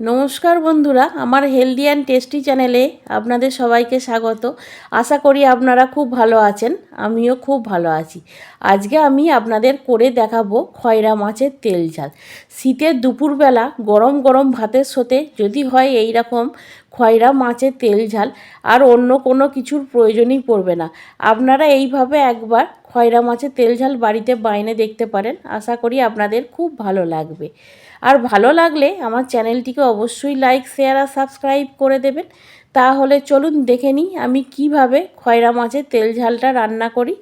নমস্কার বন্ধুরা, আমার হেলদি অ্যান্ড টেস্টি চ্যানেলে আপনাদের সবাইকে স্বাগত। আশা করি আপনারা খুব ভালো আছেন, আমিও খুব ভালো আছি। আজকে আমি আপনাদের করে দেখাবো খয়রা মাছের তেল ঝাল। শীতের দুপুরবেলা গরম গরম ভাতের সাথে যদি হয় এই রকম খয়রা, মাছের তেল ঝাল আর অন্য কোনো কিছুর প্রয়োজনই পড়বে না। আপনারা এইভাবে একবার খয়রা মাছের তেল ঝাল বাড়িতে বাইনে দেখতে পারেন। আশা করি আপনাদের খুব ভালো লাগবে। আর ভালো লাগলে আমার চ্যানেলটিকে অবশ্যই লাইক, শেয়ার আর সাবস্ক্রাইব করে দেবেন। তাহলে চলুন দেখে নিই আমি কীভাবে খয়রা মাছের তেল ঝালটা রান্না করি।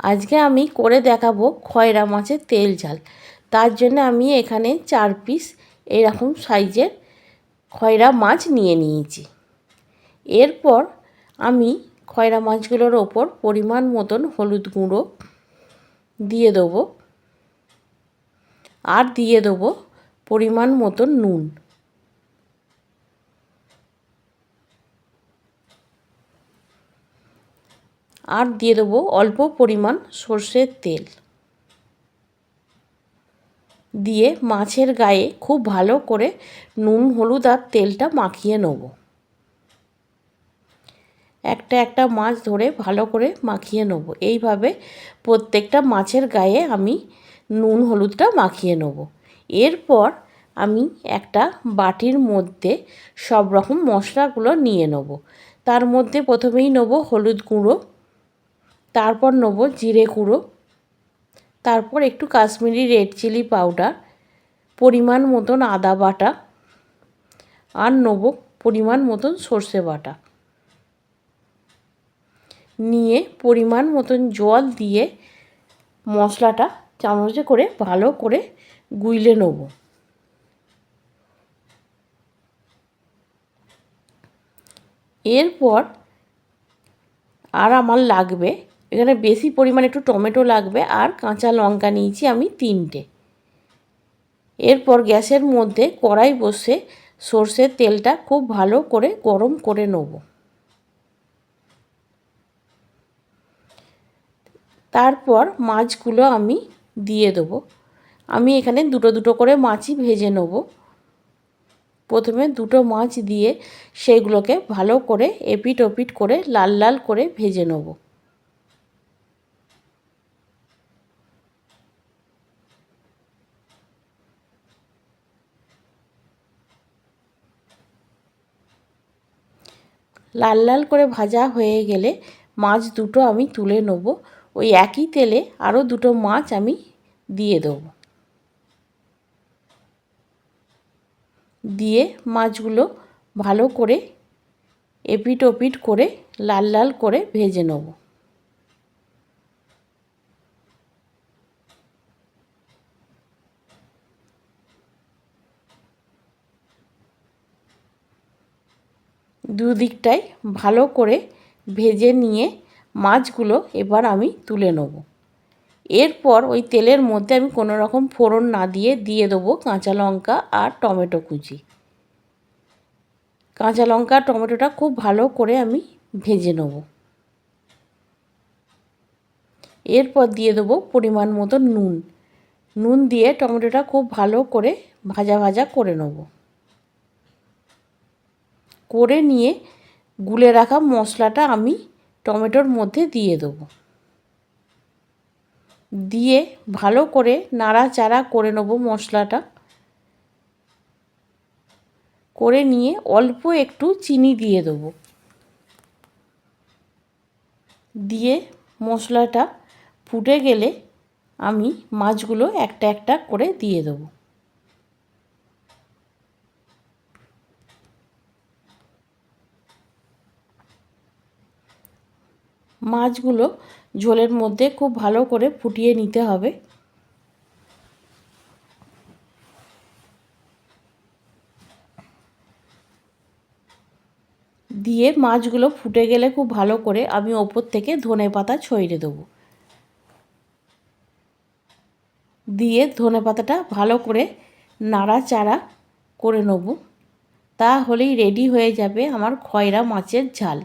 আজকে আমি করে দেখাবো খয়রা মাছের তেল ঝাল। তার জন্য আমি এখানে চার পিস এরকম সাইজের খয়রা মাছ নিয়ে নিয়েছি। এরপর আমি খয়রা মাছগুলোর ওপর পরিমাণ মতন হলুদ গুঁড়ো দিয়ে দেবো আর দিয়ে দেবো পরিমাণ মতন নুন। আর দিয়ে দেবো অল্প পরিমাণ সর্ষের তেল। দিয়ে মাছের গায়ে খুব ভালো করে নুন, হলুদ আর তেলটা মাখিয়ে নেব। একটা একটা মাছ ধরে ভালো করে মাখিয়ে নেব। এইভাবে প্রত্যেকটা মাছের গায়ে আমি নুন, হলুদটা মাখিয়ে নেব। এরপর আমি একটা বাটির মধ্যে সব রকম মশলাগুলো নিয়ে নেব। তার মধ্যে প্রথমেই নেব হলুদ গুঁড়ো, তারপর নেব জিরে গুঁড়ো তারপর একটু কাশ্মীরি রেড চিলি পাউডার, পরিমাণ মতন আদা বাটা আর নেব পরিমাণ মতন সর্ষে বাটা। নিয়ে পরিমাণ মতন জল দিয়ে মশলাটা চামচে করে ভালো করে গুইলে নেব। এরপর আর আমার লাগবে এখানে বেশি পরিমাণে একটু টমেটো লাগবে আর কাঁচা লঙ্কা নিয়েছি আমি তিনটে। এরপর গ্যাসের মধ্যে কড়াই বসে সর্ষের তেলটা খুব ভালো করে গরম করে নেব। তারপর মাছগুলো আমি দিয়ে দেবো। আমি এখানে দুটো দুটো করে মাছই ভেজে নেব। প্রথমে দুটো মাছ দিয়ে সেগুলোকে ভালো করে এপিট ওপিট করে লাল লাল করে ভেজে নেব। লাল লাল করে ভাজা হয়ে গেলে মাছ দুটো আমি তুলে নেব। ওই একই তেলে আরও দুটো মাছ আমি দিয়ে দেব। দিয়ে মাছগুলো ভালো করে এপিট ওপিট করে লাল লাল করে ভেজে নেব। দুদিকটাই ভালো করে ভেজে নিয়ে মাছগুলো এবার আমি তুলে নেব। এরপর ওই তেলের মধ্যে আমি কোনো রকম ফোড়ন না দিয়ে দিয়ে দেবো কাঁচা লঙ্কা আর টমেটো কুচি। কাঁচা লঙ্কা টমেটোটা খুব ভালো করে আমি ভেজে নেব। এরপর দিয়ে দেবো পরিমাণ মতো নুন। নুন দিয়ে টমেটোটা খুব ভালো করে ভাজা ভাজা করে নেব। করে নিয়ে গুলে রাখা মশলাটা আমি টমেটোর মধ্যে দিয়ে দেবো। দিয়ে ভালো করে নাড়াচাড়া করে নেব মশলাটা। করে নিয়ে অল্প একটু চিনি দিয়ে দেবো। দিয়ে মশলাটা ফুটে গেলে আমি মাছগুলো একটা একটা করে দিয়ে দেবো। মাছগুলো ঝোলের মধ্যে খুব ভালো করে ফুটিয়ে নিতে হবে। দিয়ে মাছগুলো ফুটে গেলে খুব ভালো করে আমি ওপর থেকে ধনে পাতা ছড়িয়ে দেবো। দিয়ে ধনে পাতাটা ভালো করে নাড়াচাড়া করে নেব। তাহলেই রেডি হয়ে যাবে আমার খয়রা মাছের ঝাল।